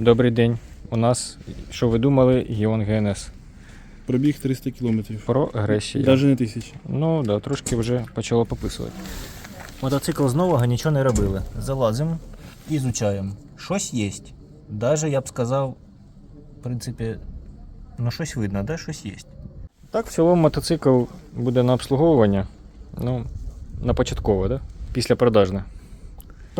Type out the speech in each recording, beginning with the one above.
Добрий день. У нас, що ви думали, Гіон ГНС. Пробіг 300 кілометрів. Прогресія. Навіть не тисячі. Ну, да, трошки вже почало пописувати. Мотоцикл з нового нічого не робили. Залазимо, ізучаємо. Щось є. Даже я б сказав, в принципі, ну щось видно, да? щось є. Так, в цілому мотоцикл буде на обслуговування. Ну, на початкове, да? Після продажне.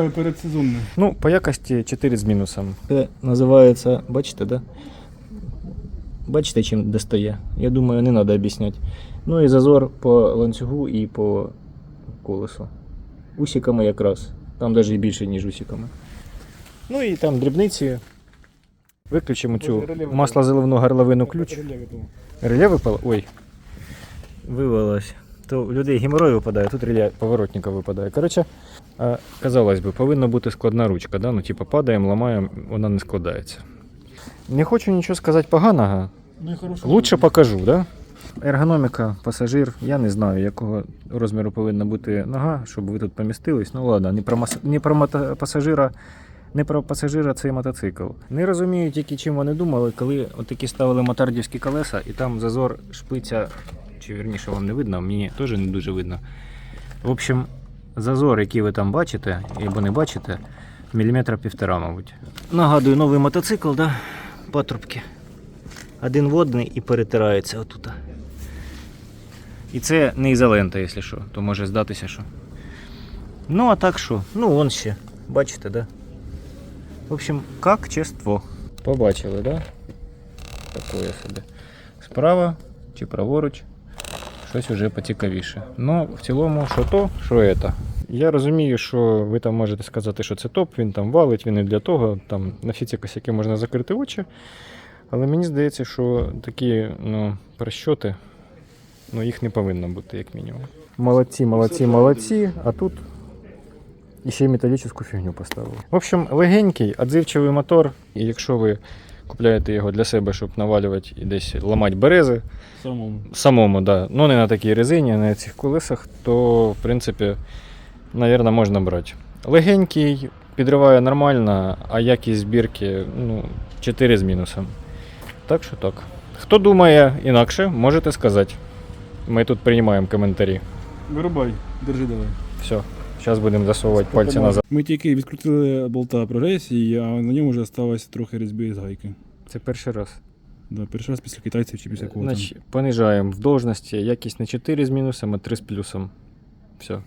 Передсезонне. Ну, по якості 4 з мінусом. Це називається, бачите, да? Бачите, чим достає? Я думаю, не треба об'ясняти. Ну і зазор по ланцюгу і по колесу. Усіками якраз. Там навіть і більше, ніж усіками. Ну і там дрібниці. Виключимо цю маслозаливну горловину ключ. Реле випало? Ой. Вивелось. То у людей геморрой випадає, тут реле поворотника випадає. Коротше, казалось би, повинна бути складна ручка, да? ну типу падаємо, ламаємо, вона не складається. Не хочу нічого сказати поганого. Ну. Лучше покажу, да? Ергономіка, пасажир. Я не знаю, якого розміру повинна бути нога, щоб ви тут помістились. Ну ладно, не про, мас... не про мото... пасажира. Не про пасажира цей мотоцикл. Не розумію тільки, чим вони думали, коли отакі ставили мотардівські колеса, і там зазор шпиця, чи вірніше вам не видно, мені теж не дуже видно. В общем, зазор, який ви там бачите, або не бачите, міліметра півтора, мабуть. Нагадую, новий мотоцикл, да? Патрубки. Один водний і перетирається отут. І це не ізолента, якщо що, то може здатися, що. Ну, а так що? Ну, он ще. Бачите, да? В общем, как чество. Побачили, да? Такое собі. Справа чи праворуч. Щось уже поцікавіше. Ну, в цілому, що то, що це. Я розумію, що ви там можете сказати, що це топ, він там валить, він не для того, там на всі ці косяки можна закрити очі. Але мені здається, що такі ну, прощоти, ну, їх не повинно бути, як мінімум. Молодці, молодці, молодці, а тут і ще й металічну фігню поставили. В общем, легенький, отзивчивий мотор, і якщо ви купляєте його для себе, щоб навалювати і десь ламати берези, Самому. самому, да, ну не на такій резині, а на цих колесах, то в принципі, навірно, можна брати. Легенький, підриває нормально, а якість збірки ну, 4 з мінусом. Так що так. Хто думає інакше, можете сказати. Ми тут приймаємо коментарі. Вирубай, держи давай. Все, зараз будемо засовувати пальці назад. Ми тільки відкрутили болта прогресії, а на ньому вже залишилося трохи різьби з гайки. Це перший раз. Да, перший раз після китайців чи після кого. Значить, понижаємо в должності якість не 4 з мінусом, а 3 з плюсом. Все.